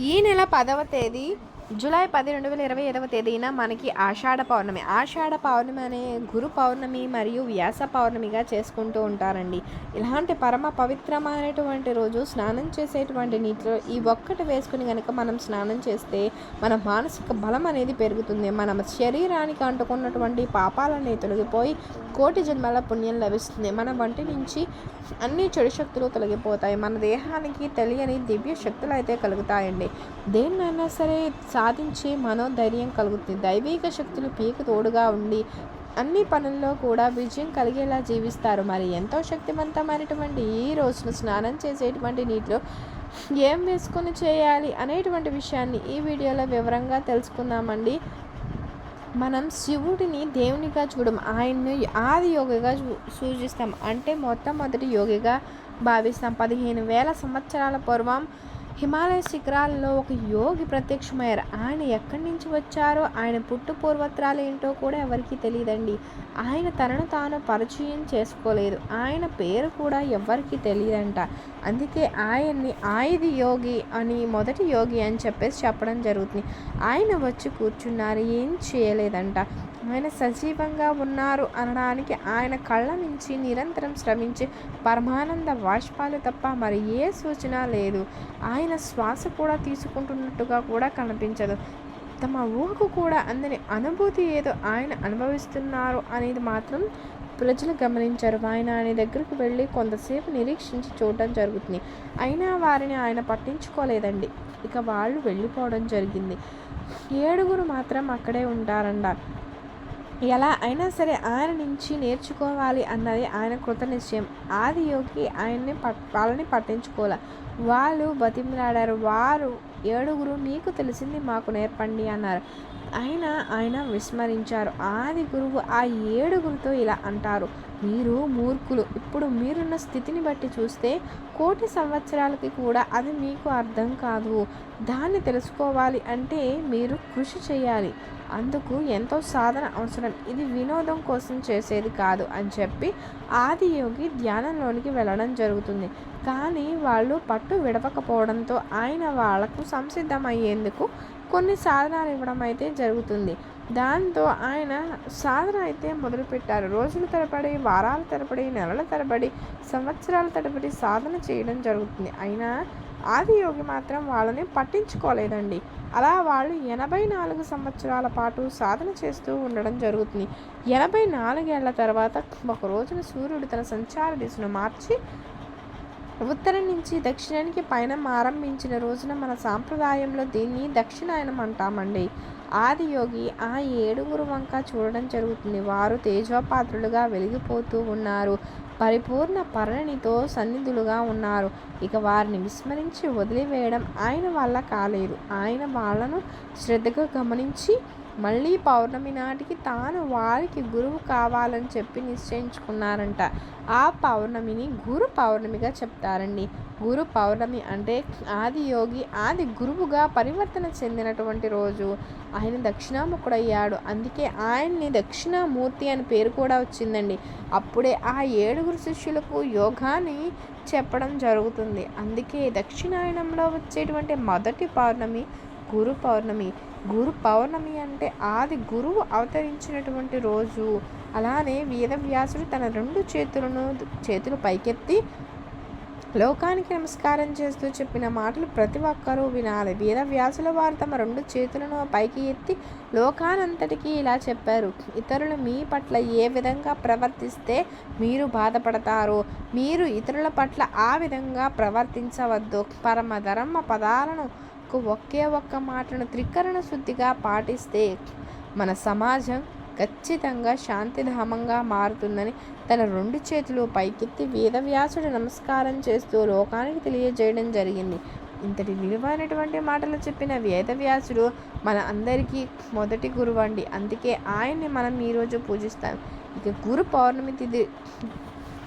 ఈ నెల పదవ తేదీ జూలై పది రెండు వేల ఇరవై ఐదవ తేదీన మనకి ఆషాఢ పౌర్ణమి. ఆషాఢ పౌర్ణమి అనే గురు పౌర్ణమి మరియు వ్యాస పౌర్ణమిగా చేసుకుంటూ ఉంటారండి. ఇలాంటి పరమ పవిత్రమైనటువంటి రోజు స్నానం చేసేటువంటి నీటిలో ఈ ఒక్కటి వేసుకుని కనుక మనం స్నానం చేస్తే మన మానసిక బలం అనేది పెరుగుతుంది. మన శరీరానికి అంటుకున్నటువంటి పాపాలన్నీ తొలగిపోయి కోటి జన్మల పుణ్యం లభిస్తుంది. మన వంటి నుంచి అన్ని చెడు శక్తులు తొలగిపోతాయి. మన దేహానికి తెలియని దివ్య శక్తులు అయితే కలుగుతాయండి. దేన్నైనా సరే సాధించి మనోధైర్యం కలుగుతుంది. దైవిక శక్తులు పీకు తోడుగా ఉండి అన్ని పనుల్లో కూడా విజయం కలిగేలా జీవిస్తారు. మరి ఎంతో శక్తివంతమైనటువంటి ఈ రోజున స్నానం చేసేటువంటి నీటిలో ఏం వేసుకొని చేయాలి అనేటువంటి విషయాన్ని ఈ వీడియోలో వివరంగా తెలుసుకుందామండి. మనం శివుడిని దేవునిగా చూడం ఆయన్ని ఆది యోగిగా సూచిస్తాం. అంటే మొట్టమొదటి యోగిగా భావిస్తాం. పదిహేను వేల సంవత్సరాల పూర్వం హిమాలయ శిఖరాల్లో ఒక యోగి ప్రత్యక్షమయ్యారు. ఆయన ఎక్కడి నుంచి వచ్చారో ఆయన పుట్టు పూర్వత్రాలు ఏంటో కూడా ఎవరికీ తెలియదండి ఆయన తనను తాను పరిచయం చేసుకోలేదు. ఆయన పేరు కూడా ఎవరికీ తెలియదంట అందుకే ఆయన్ని ఆయుధ యోగి అని మొదటి యోగి అని చెప్పేసి చెప్పడం జరుగుతుంది. ఆయన వచ్చి కూర్చున్నారు. ఏం చేయలేదంట. ఆయన సజీవంగా ఉన్నారు అనడానికి ఆయన కళ్ళ నుంచి నిరంతరం శ్రమించి పరమానంద వాష్పాలు తప్ప మరి ఏ సూచన లేదు. ఆయన శ్వాస కూడా తీసుకుంటున్నట్టుగా కూడా కనిపించదు. తమ ఊహకు కూడా అందని అనుభూతి ఏదో ఆయన అనుభవిస్తున్నారు అనేది మాత్రం ప్రజలు గమనించారు. ఆయన ఆయన దగ్గరకు వెళ్ళి కొంతసేపు నిరీక్షించి చూడటం జరుగుతుంది. అయినా వారిని ఆయన పట్టించుకోలేదండి. ఇక వాళ్ళు వెళ్ళిపోవడం జరిగింది. ఏడుగురు మాత్రం అక్కడే ఉంటారంట. ఎలా అయినా సరే ఆయన నుంచి నేర్చుకోవాలి అన్నది ఆయన కృత నిశ్చయం. ఆది యోగి ఆయన్ని పట్ వాళ్ళని పట్టించుకోలే. వాళ్ళు బతిమలాడారు. వారు ఏడుగురు మీకు తెలిసింది మాకు నేర్పండి అన్నారు. అయినా ఆయన విస్మరించారు. ఆది గురువు ఆ ఏడుగురితో ఇలా అంటారు. మీరు మూర్ఖులు. ఇప్పుడు మీరున్న స్థితిని బట్టి చూస్తే కోటి సంవత్సరాలకి కూడా అది మీకు అర్థం కాదు. దాన్ని తెలుసుకోవాలి అంటే మీరు కృషి చేయాలి. అందుకు ఎంతో సాధన అవసరం. ఇది వినోదం కోసం చేసేది కాదు అని చెప్పి ఆదియోగి ధ్యానంలోనికి వెళ్ళడం జరుగుతుంది. కానీ వాళ్ళు పట్టు విడవకపోవడంతో ఆయన వాళ్ళకు సంసిద్ధమయ్యేందుకు కొన్ని సాధనాలు ఇవ్వడం అయితే జరుగుతుంది. దాంతో ఆయన సాధన అయితే మొదలుపెట్టారు. రోజుల తరబడి వారాల తరబడి నెలల తరబడి సంవత్సరాల తరబడి సాధన చేయడం జరుగుతుంది. అయినా ఆదియోగి మాత్రం వాళ్ళని పట్టించుకోలేదండి. అలా వాళ్ళు ఎనభై నాలుగు సంవత్సరాల పాటు సాధన చేస్తూ ఉండడం జరుగుతుంది. ఎనభై నాలుగేళ్ళ తర్వాత ఒక రోజున సూర్యుడు తన సంచార దిశను మార్చి ఉత్తరం నుంచి దక్షిణానికి పయనం ఆరంభించిన రోజున మన సాంప్రదాయంలో దీన్ని దక్షిణాయనం అంటామండి. ఆదియోగి ఆ ఏడుగురు వంక చూడడం జరుగుతుంది. వారు తేజోపాత్రులుగా వెలిగిపోతూ ఉన్నారు. పరిపూర్ణ పరణితో సన్నిధులుగా ఉన్నారు. ఇక వారిని విస్మరించి వదిలివేయడం ఆయన వల్ల కాలేదు. ఆయన వాళ్ళను శ్రద్ధగా గమనించి మళ్ళీ పౌర్ణమి నాటికి తాను వారికి గురువు కావాలని చెప్పి నిశ్చయించుకున్నారంట. ఆ పౌర్ణమిని గురు పౌర్ణమిగా చెప్తారండి. గురు పౌర్ణమి అంటే ఆది యోగి ఆది గురువుగా పరివర్తన చెందినటువంటి రోజు. ఆయన దక్షిణాముఖుడయ్యాడు. అందుకే ఆయన్ని దక్షిణామూర్తి అని పేరు కూడా వచ్చిందండి. అప్పుడే ఆ ఏడుగురు శిష్యులకు యోగాని చెప్పడం జరుగుతుంది. అందుకే దక్షిణాయనంలో వచ్చేటువంటి మొదటి పౌర్ణమి గురు పౌర్ణమి. గురు పౌర్ణమి అంటే ఆది గురువు అవతరించినటువంటి రోజు. అలానే వేదవ్యాసుడు తన రెండు చేతులను చేతులు పైకెత్తి లోకానికి నమస్కారం చేస్తూ చెప్పిన మాటలు ప్రతి ఒక్కరూ వినాలి. వేదవ్యాసుల వారు తమ రెండు చేతులను పైకి ఎత్తి లోకానంతటికీ ఇలా చెప్పారు. ఇతరులు మీ పట్ల ఏ విధంగా ప్రవర్తిస్తే మీరు బాధపడతారో. మీరు ఇతరుల పట్ల ఆ విధంగా ప్రవర్తించవద్దు. పరమధర్మ పదాలను ఒకే ఒక్క మాటను త్రికరణ శుద్ధిగా పాటిస్తే మన సమాజం ఖచ్చితంగా శాంతిధామంగా మారుతుందని తన రెండు చేతులు పైకెత్తి వేదవ్యాసుడు నమస్కారం చేస్తూ లోకానికి తెలియజేయడం జరిగింది. ఇంతటి విలువైనటువంటి మాటలు చెప్పిన వేదవ్యాసుడు మన అందరికీ మొదటి గురువు అండి అందుకే ఆయన్ని మనం ఈరోజు పూజిస్తాం. ఇక గురు పౌర్ణమి తిది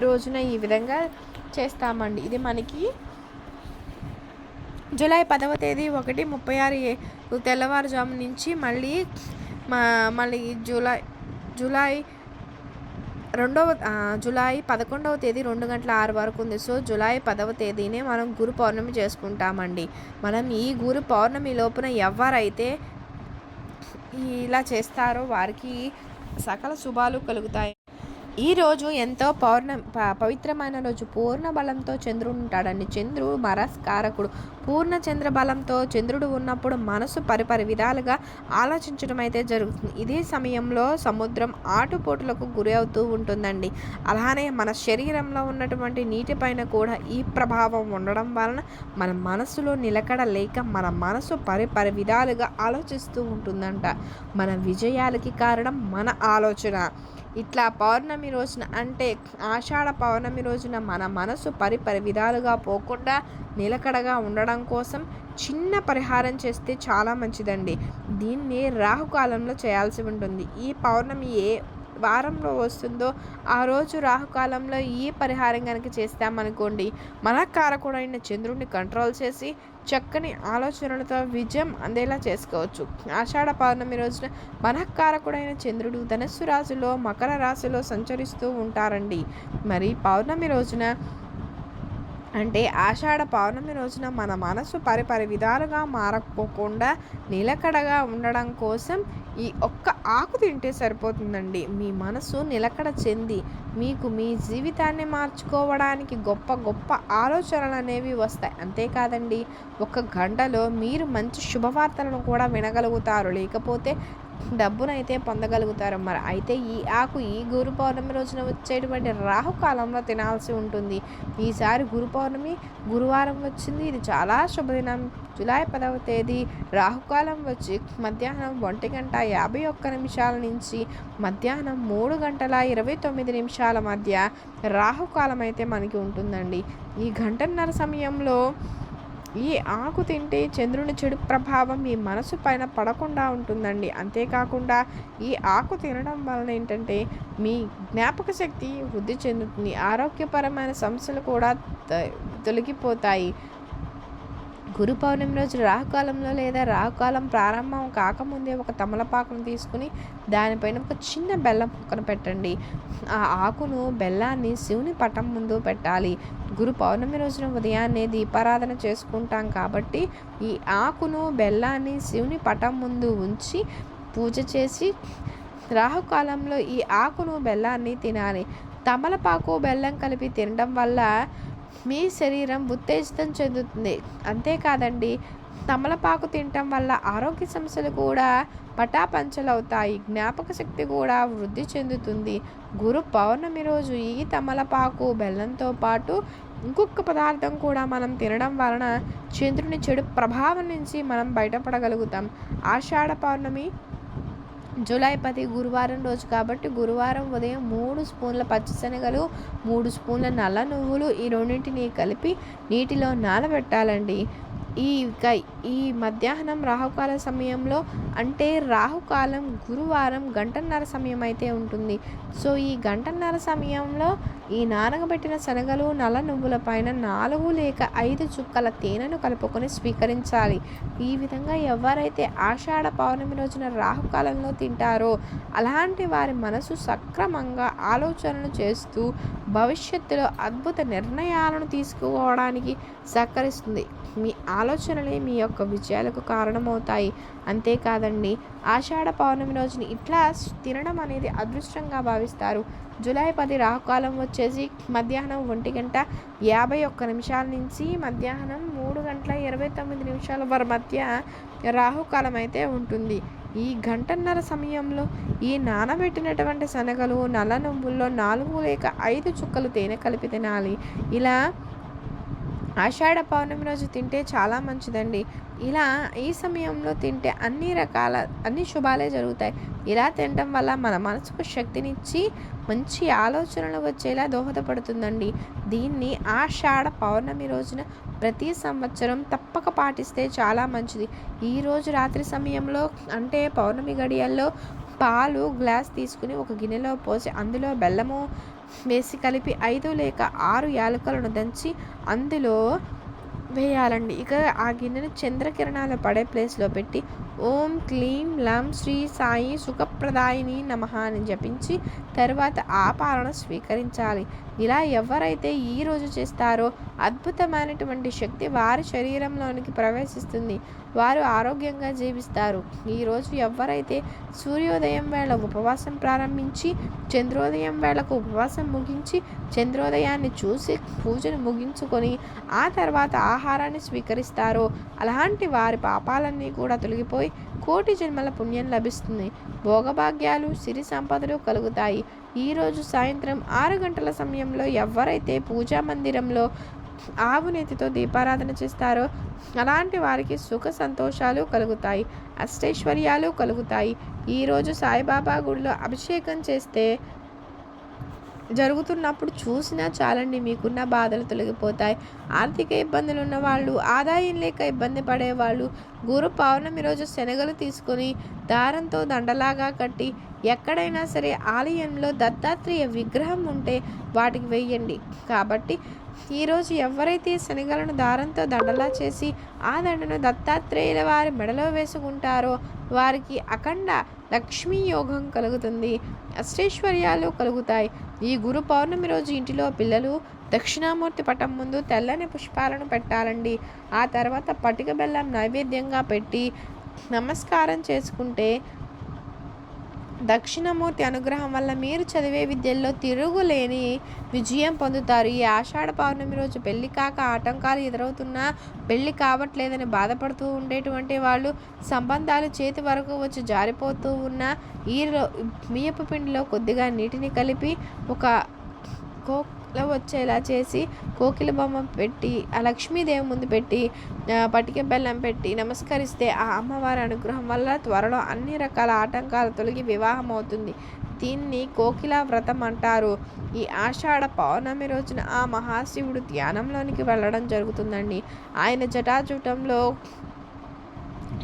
రోజున ఈ విధంగా చేస్తామండి. ఇది మనకి జూలై పదవ తేదీ ఒకటి ముప్పై ఆరు ఏ- తెల్లవారుజాము నుంచి మళ్ళీ మా మళ్ళీ జూలై జూలై రెండవ జూలై పదకొండవ తేదీ రెండు గంటల ఆరు వరకు ఉంది. సో జూలై పదవ తేదీనే మనం గురు పౌర్ణమి చేసుకుంటామండి. మనం ఈ గురు పౌర్ణమి లోపున ఎవరైతే ఇలా చేస్తారో వారికి సకల శుభాలు కలుగుతాయి. ఈరోజు ఎంతో పౌర్ణ ప- పవిత్రమైన రోజు. పూర్ణ బలంతో చంద్రుడు ఉంటాడండి. చంద్రుడు మరస్కారకుడు పూర్ణ చంద్ర బలంతో చంద్రుడు ఉన్నప్పుడు మనసు పరిపరి విధాలుగా ఆలోచించడం అయితే జరుగుతుంది. ఇదే సమయంలో సముద్రం ఆటుపోటులకు గురి అవుతూ ఉంటుందండి. అలానే మన శరీరంలో ఉన్నటువంటి నీటిపైన కూడా ఈ ప్రభావం ఉండడం వలన మన మనసులో నిలకడ లేక మన మనసు పరిపరి విధాలుగా ఆలోచిస్తూ ఉంటుందంట. మన విజయాలకి కారణం మన ఆలోచన. ఇట్లా పౌర్ణమి రోజున అంటే ఆషాఢ పౌర్ణమి రోజున మన మనసు పరిపరి విధాలుగా పోకుండా నిలకడగా ఉండడం కోసం చిన్న పరిహారం చేస్తే చాలా మంచిదండి. దీన్ని రాహుకాలంలో చేయాల్సి ఉంటుంది. ఈ పౌర్ణమి ఏ వారంలో వస్తుందో ఆ రోజు రాహుకాలంలో ఈ పరిహారం కనుక చేస్తామనుకోండి మన కారకుడైన చంద్రుడిని కంట్రోల్ చేసి చక్కని ఆలోచనలతో విజయం అందేలా చేసుకోవచ్చు. ఆషాఢ పౌర్ణమి రోజున మనఃకారకుడైన చంద్రుడు ధనస్సు రాశిలో మకర రాశిలో సంచరిస్తూ ఉంటారండి. మరి పౌర్ణమి రోజున అంటే ఆషాఢ పౌర్ణమి రోజున మన మనసు పరిపరి విధాలుగా మారకపోకుండా నిలకడగా ఉండడం కోసం ఈ ఒక్క ఆకు తింటే సరిపోతుందండి. మీ మనసు నిలకడ చెంది మీకు మీ జీవితాన్ని మార్చుకోవడానికి గొప్ప గొప్ప ఆలోచనలు అనేవి వస్తాయి. అంతేకాదండి ఒక గంటలో మీరు మంచి శుభవార్తలను కూడా వినగలుగుతారు. లేకపోతే డబ్బునైతే పొందగలుగుతారు. మరి అయితే ఈ ఆకు ఈ గురు పౌర్ణమి రోజున వచ్చేటువంటి రాహుకాలంలో తినాల్సి ఉంటుంది. ఈసారి గురు పౌర్ణమి గురువారం వచ్చింది. ఇది చాలా శుభదినం. జూలై పదవ తేదీ రాహుకాలం వచ్చి మధ్యాహ్నం ఒంటి గంట యాభై ఒక్క నిమిషాల నుంచి మధ్యాహ్నం మూడు గంటల ఇరవై తొమ్మిది నిమిషాల మధ్య రాహుకాలం అయితే మనకి ఉంటుందండి. ఈ గంటన్నర సమయంలో ఈ ఆకు తింటే చంద్రుని చెడు ప్రభావం మీ మనసు పైన పడకుండా ఉంటుందండి. అంతేకాకుండా ఈ ఆకు తినడం వలన ఏంటంటే మీ జ్ఞాపక శక్తి వృద్ధి చెందుతుంది. ఆరోగ్యపరమైన సమస్యలు కూడా త- తొలగిపోతాయి. గురు పౌర్ణమి రోజు రాహుకాలంలో లేదా రాహుకాలం ప్రారంభం కాకముందే ఒక తమలపాకును తీసుకుని దానిపైన ఒక చిన్న బెల్లం ముక్కను పెట్టండి. ఆ ఆకును బెల్లాన్ని శివుని పటం ముందు పెట్టాలి. గురు పౌర్ణమి రోజున ఉదయాన్నే దీపారాధన చేసుకుంటాం కాబట్టి ఈ ఆకును బెల్లాన్ని శివుని పటం ముందు ఉంచి పూజ చేసి రాహుకాలంలో ఈ ఆకును బెల్లాన్ని తినాలి. తమలపాకు బెల్లం కలిపి తినడం వల్ల మీ శరీరం ఉత్తేజితం చెందుతుంది. అంతేకాదండి తమలపాకు తినటం వల్ల ఆరోగ్య సమస్యలు కూడా పటాపంచలవుతాయి. జ్ఞాపక శక్తి కూడా వృద్ధి చెందుతుంది. గురు పౌర్ణమి రోజు ఈ తమలపాకు బెల్లంతో పాటు ఇంకొక పదార్థం కూడా మనం తినడం వలన చంద్రుని చెడు ప్రభావం నుంచి మనం బయటపడగలుగుతాం. ఆషాఢ పౌర్ణమి జూలై పది గురువారం రోజు కాబట్టి గురువారం ఉదయం మూడు స్పూన్ల పచ్చిశనగలు మూడు స్పూన్ల నల్ల నువ్వులు ఈ రెండింటిని కలిపి నీటిలో నానబెట్టాలండి. ఈ ఈ మధ్యాహ్నం రాహుకాల సమయంలో అంటే రాహుకాలం గురువారం గంటన్నర సమయం అయితే ఉంటుంది. సో ఈ గంటన్నర సమయంలో ఈ నానగబెట్టిన శనగలు నల్ల నువ్వుల పైన నాలుగు లేక ఐదు చుక్కల తేనెను కలుపుకొని స్వీకరించాలి. ఈ విధంగా ఎవరైతే ఆషాఢ పౌర్ణమి రోజున రాహుకాలంలో తింటారో అలాంటి వారి మనసు సక్రమంగా ఆలోచనలు చేస్తూ భవిష్యత్తులో అద్భుత నిర్ణయాలను తీసుకోవడానికి సహకరిస్తుంది. మీ ఆలోచనలే మీ యొక్క విజయాలకు కారణమవుతాయి. అంతేకాదండి ఆషాఢ పౌర్ణమి రోజుని ఇట్లా తినడం అనేది అదృష్టంగా భావిస్తారు. జూలై పది రాహుకాలం వచ్చేసి మధ్యాహ్నం ఒంటి గంట యాభై ఒక్క నిమిషాల నుంచి మధ్యాహ్నం మూడు గంటల ఇరవై తొమ్మిది నిమిషాల వర మధ్య రాహుకాలం అయితే ఉంటుంది. ఈ గంటన్నర సమయంలో ఈ నానబెట్టినటువంటి శనగలు నల్ల నువ్వుల్లో నాలుగు లేక ఐదు చుక్కలు తేనె కలిపి తినాలి. ఇలా ఆషాఢ పౌర్ణమి రోజు తింటే చాలా మంచిదండి. ఇలా ఈ సమయంలో తింటే అన్ని రకాల అన్ని శుభాలే జరుగుతాయి. ఇలా తినడం వల్ల మన మనసుకు శక్తినిచ్చి మంచి ఆలోచనలు వచ్చేలా దోహదపడుతుందండి. దీన్ని ఆషాఢ పౌర్ణమి రోజున ప్రతి సంవత్సరం తప్పక పాటిస్తే చాలా మంచిది. ఈరోజు రాత్రి సమయంలో అంటే పౌర్ణమి గడియల్లో పాలు గ్లాస్ తీసుకుని ఒక గిన్నెలో పోసి అందులో బెల్లము వేసి కలిపి ఐదు లేక ఆరు యాలకులను దంచి అందులో వేయాలండి. ఇక ఆ గిన్నెను చంద్రకిరణాలు పడే ప్లేస్లో పెట్టి ఓం క్లీం లం శ్రీ సాయి సుఖప్రదాయిని నమ అని జపించి తర్వాత ఆ పాలన స్వీకరించాలి. ఇలా ఎవరైతే ఈ రోజు చేస్తారో అద్భుతమైనటువంటి శక్తి వారి శరీరంలోనికి ప్రవేశిస్తుంది. వారు ఆరోగ్యంగా జీవిస్తారు. ఈరోజు ఎవరైతే సూర్యోదయం వేళ ఉపవాసం ప్రారంభించి చంద్రోదయం వేళకు ఉపవాసం ముగించి చంద్రోదయాన్ని చూసి పూజను ముగించుకొని ఆ తర్వాత ఆహారాన్ని స్వీకరిస్తారో అలాంటి వారి పాపాలన్నీ కూడా తొలగిపోయి కోటి జన్మల పుణ్యం లభిస్తుంది. భోగభాగ్యాలు సిరి సంపదలు కలుగుతాయి. ఈరోజు సాయంత్రం ఆరు గంటల సమయంలో ఎవరైతే పూజా మందిరంలో ఆవు దీపారాధన చేస్తారో అలాంటి వారికి సుఖ సంతోషాలు కలుగుతాయి. అష్టైశ్వర్యాలు కలుగుతాయి. ఈరోజు సాయిబాబా గుడిలో అభిషేకం చేస్తే జరుగుతున్నప్పుడు చూసినా చాలండి మీకున్న బాధలు తొలగిపోతాయి. ఆర్థిక ఇబ్బందులు ఉన్న వాళ్ళు ఆదాయం లేక ఇబ్బంది పడేవాళ్ళు గురు పౌర్ణమి రోజు శనగలు తీసుకొని దారంతో దండలాగా కట్టి ఎక్కడైనా సరే ఆలయంలో దత్తాత్రేయ విగ్రహం ఉంటే వాటికి వెయ్యండి. కాబట్టి ఈరోజు ఎవరైతే శనగలను దారంతో దండలా చేసి ఆ దండను దత్తాత్రేయుల వారి మెడలో వేసుకుంటారో వారికి అఖండ లక్ష్మీ యోగం కలుగుతుంది. అష్టైశ్వర్యాలు కలుగుతాయి. ఈ గురు పౌర్ణమి రోజు ఇంటిలో పిల్లలు దక్షిణామూర్తి పటం ముందు తెల్లని పుష్పాలను పెట్టాలండి. ఆ తర్వాత పటిక బెల్లం నైవేద్యంగా పెట్టి నమస్కారం చేసుకుంటే దక్షిణమూర్తి అనుగ్రహం వల్ల మీరు చదివే విద్యల్లో తిరుగులేని విజయం పొందుతారు. ఈ ఆషాఢ పౌర్ణమి రోజు పెళ్ళి కాక ఆటంకాలు ఎదురవుతున్నా పెళ్ళి కావట్లేదని బాధపడుతూ ఉండేటువంటి వాళ్ళు సంబంధాలు చేతి వరకు వచ్చి జారిపోతూ ఉన్న ఈ బియ్యపు పిండిలో కొద్దిగా నీటిని కలిపి ఒక కో లో వచ్చేలా చేసి కోకిల బొమ్మ పెట్టి ఆ లక్ష్మీదేవి ముందు పెట్టి పటిక బెల్లం పెట్టి నమస్కరిస్తే ఆ అమ్మవారి అనుగ్రహం వల్ల త్వరలో అన్ని రకాల ఆటంకాలు తొలగి వివాహం అవుతుంది దీన్ని కోకిల వ్రతం అంటారు. ఈ ఆషాఢ పౌర్ణమి రోజున ఆ మహాశివుడు ధ్యానంలోనికి వెళ్ళడం జరుగుతుందండి. ఆయన జటాజూటంలో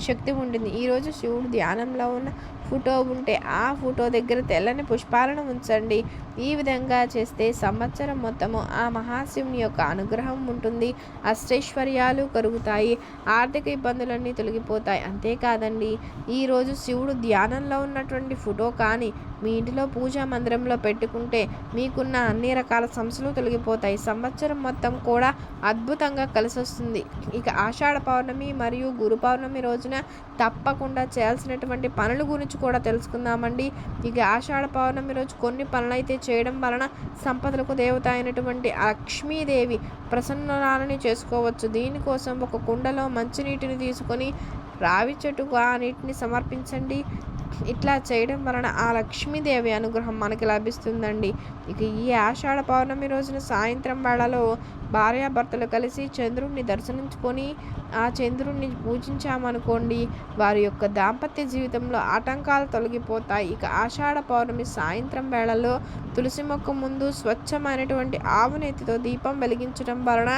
శక్తి ఉంటుంది. ఈరోజు శివుడు ధ్యానంలో ఉన్న ఫోటో ఉంటే ఆ ఫోటో దగ్గర తెల్లని పుష్పాలను ఉంచండి. ఈ విధంగా చేస్తే సంవత్సరం మొత్తము ఆ మహాశివుని యొక్క అనుగ్రహం ఉంటుంది. అష్టైశ్వర్యాలు కలుగుతాయి ఆర్థిక ఇబ్బందులన్నీ తొలగిపోతాయి. అంతేకాదండి ఈరోజు శివుడు ధ్యానంలో ఉన్నటువంటి ఫోటో కానీ మీ ఇంటిలో పూజా మందిరంలో పెట్టుకుంటే మీకున్న అన్ని రకాల సమస్యలు తొలగిపోతాయి. సంవత్సరం మొత్తం కూడా అద్భుతంగా కలిసి వస్తుంది ఇక ఆషాఢ పౌర్ణమి మరియు గురు పౌర్ణమి రోజున తప్పకుండా చేయాల్సినటువంటి పనుల గురించి కూడా తెలుసుకుందామండి. ఇక ఆషాఢ పౌర్ణమి రోజు కొన్ని పనులు అయితే చేయడం వలన సంపదలకు దేవత అయినటువంటి లక్ష్మీదేవి ప్రసన్నరాలని చేసుకోవచ్చు. దీనికోసం ఒక కుండలో మంచినీటిని తీసుకొని రావి చెట్టుకు ఆ నీటిని సమర్పించండి. ఇట్లా చేయడం వలన ఆ లక్ష్మీదేవి అనుగ్రహం మనకి లభిస్తుందండి. ఇక ఈ ఆషాఢ పౌర్ణమి రోజున సాయంత్రం వేళలో భార్యాభర్తలు కలిసి చంద్రుణ్ణి దర్శించుకొని ఆ చంద్రుణ్ణి పూజించామనుకోండి వారి యొక్క దాంపత్య జీవితంలో ఆటంకాలు తొలగిపోతాయి. ఇక ఆషాఢ పౌర్ణమి సాయంత్రం వేళలో తులసి మొక్క ముందు స్వచ్ఛమైనటువంటి ఆవునేతితో దీపం వెలిగించడం వలన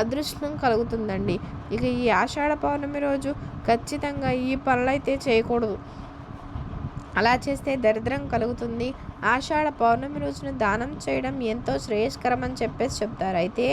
అదృష్టం కలుగుతుందండి. ఇక ఈ ఆషాఢ పౌర్ణమి రోజు ఖచ్చితంగా ఈ పనులైతే చేయకూడదు. అలా చేస్తే దరిద్రం కలుగుతుంది. ఆషాఢ పౌర్ణమి రోజున దానం చేయడం ఎంతో శ్రేయస్కరమని చెప్పేసి చెప్తారు. అయితే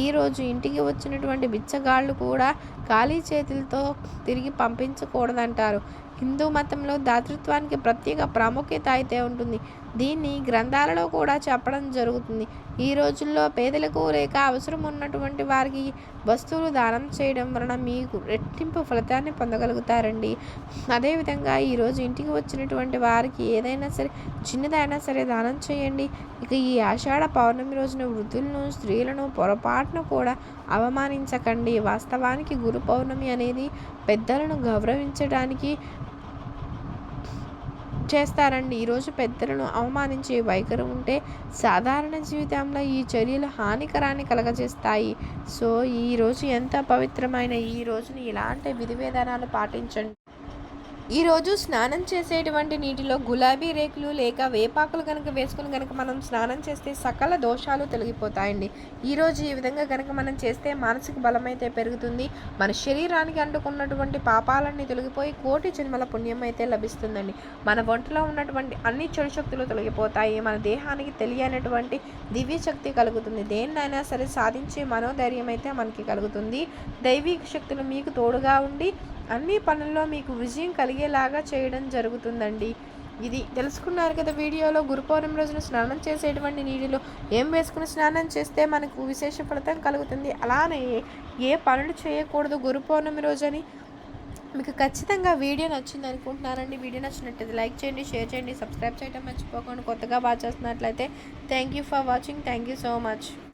ఈరోజు ఇంటికి వచ్చినటువంటి బిచ్చగాళ్ళు కూడా ఖాళీ చేతులతో తిరిగి పంపించకూడదంటారు. హిందూ మతంలో దాతృత్వానికి ప్రత్యేక ప్రాముఖ్యత అయితే ఉంటుంది. దీన్ని గ్రంథాలలో కూడా చెప్పడం జరుగుతుంది. ఈ రోజుల్లో పేదలకు లేక అవసరం ఉన్నటువంటి వారికి వస్తువులు దానం చేయడం వలన మీకు రెట్టింపు ఫలితాన్ని పొందగలుగుతారండి. అదేవిధంగా ఈరోజు ఇంటికి వచ్చినటువంటి వారికి ఏదైనా సరే చిన్నదైనా సరే దానం చేయండి. ఇక ఈ ఆషాఢ పౌర్ణమి రోజున వృద్ధులను స్త్రీలను పొరపాటును కూడా అవమానించకండి. వాస్తవానికి గురు పౌర్ణమి అనేది పెద్దలను గౌరవించడానికి చేస్తారండి. ఈరోజు పెద్దలను అవమానించే వైఖరి ఉంటే సాధారణ జీవితంలో ఈ చర్యలు హానికరాన్ని కలగజేస్తాయి. సో ఈరోజు ఎంత పవిత్రమైన ఈ రోజుని ఇలాంటి విధి విధానాలు పాటించండి. ఈరోజు స్నానం చేసేటువంటి నీటిలో గులాబీ రేకులు లేక వేపాకులు కనుక వేసుకుని కనుక మనం స్నానం చేస్తే సకల దోషాలు తొలగిపోతాయండి. ఈరోజు ఈ విధంగా కనుక మనం చేస్తే మానసిక బలం అయితే పెరుగుతుంది. మన శరీరానికి అంటుకున్నటువంటి పాపాలన్నీ తొలగిపోయి కోటి జన్మల పుణ్యం అయితే లభిస్తుందండి. మన ఒంటిలో ఉన్నటువంటి అన్ని చెడు శక్తులు తొలగిపోతాయి. మన దేహానికి తెలియనటువంటి దివ్య శక్తి కలుగుతుంది. దేన్నైనా సరే సాధించే మనోధైర్యం అయితే మనకి కలుగుతుంది. దైవిక శక్తులు మీకు తోడుగా ఉండి అన్ని పనుల్లో మీకు విజయం కలిగేలాగా చేయడం జరుగుతుందండి. ఇది తెలుసుకున్నారు కదా వీడియోలో గురు పౌర్ణమి రోజున స్నానం చేసేటువంటి నీటిలో ఏం వేసుకుని స్నానం చేస్తే మనకు విశేష ఫలితం కలుగుతుంది. అలానే ఏ పనులు చేయకూడదు గురు పౌర్ణమి రోజని. మీకు ఖచ్చితంగా వీడియో నచ్చింది అనుకుంటున్నారండి వీడియో నచ్చినట్టయితే లైక్ చేయండి షేర్ చేయండి సబ్స్క్రైబ్ చేయడం మర్చిపోకండి. కొత్తగా బాగా చేస్తున్నట్లయితే thank you for watching thank you so much